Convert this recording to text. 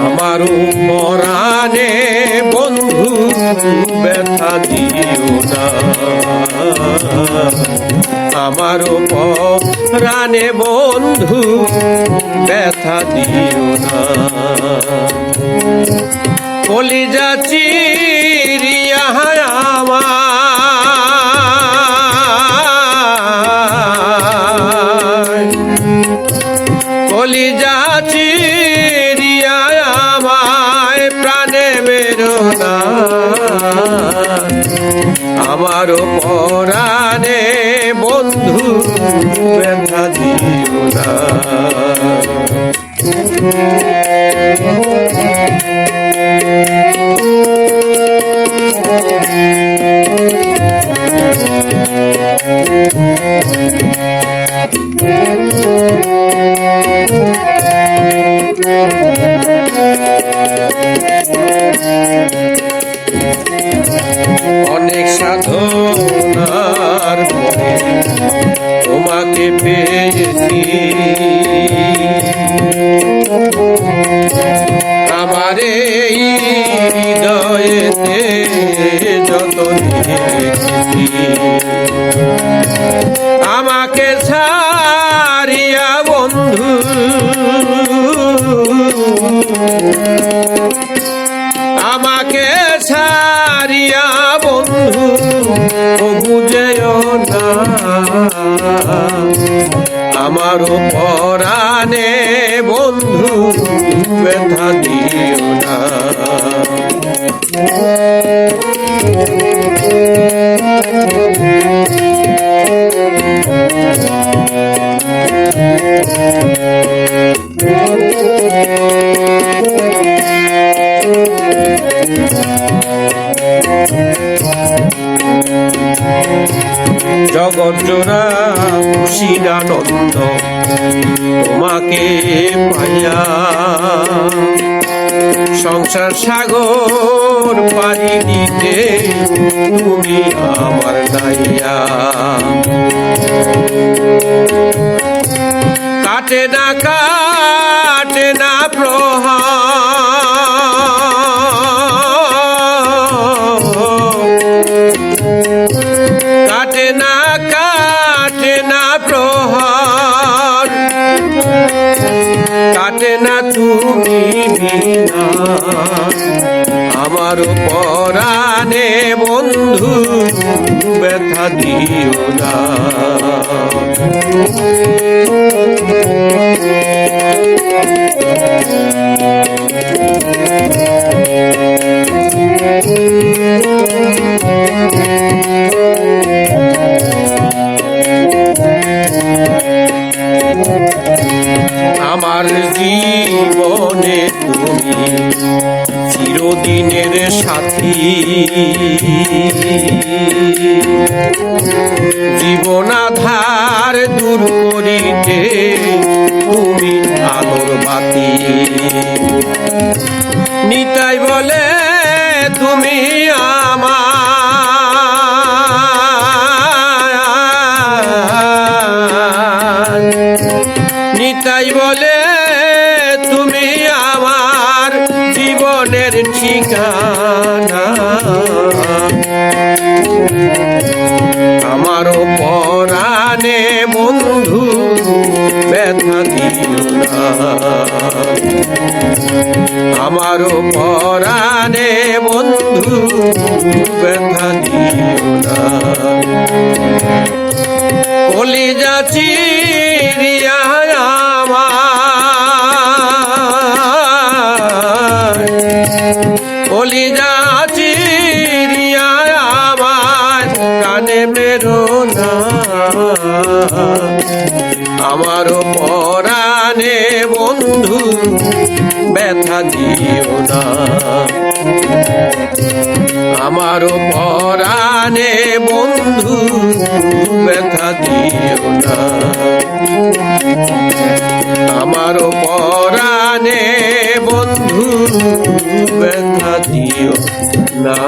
আমারও পরাণে বন্ধু ব্যথা দিও না। আমারও পরাণে বন্ধু ব্যথা দিও না। কলিজা চিরিয়া ব্যথা দিও না অনেক সাধনার পেয়েছি। আমার এই হৃদয়েতে যত দেখেছি আমার পরাণে বন্ধু ব্যথা দিও না। জগৎ জোড়া খুশির আনন্দ তোমাকে পাইয়া সংসার সাগর পাড়ি দিতে তুমি আমার নাইয়া কাটে না কাটে না প্রহার আমার পরাণে বন্ধু ব্যথা দিও না। তুমি চিরদিনের সাথী। জীবনাধার দূর করিতে তুমি আলোর বাতি। নিতাই বলে তুমি আমার ঠিকানা আমারও পরাণে বন্ধু ব্যথা দিও না। পরাণে বন্ধু ব্যথা দিও আমার আমার পরাণে বন্ধু, ব্যথা দিও না। আমার পরাণে বন্ধু, ব্যথা দিও না। আমার পরাণে বন্ধু, ব্যথা দিও না।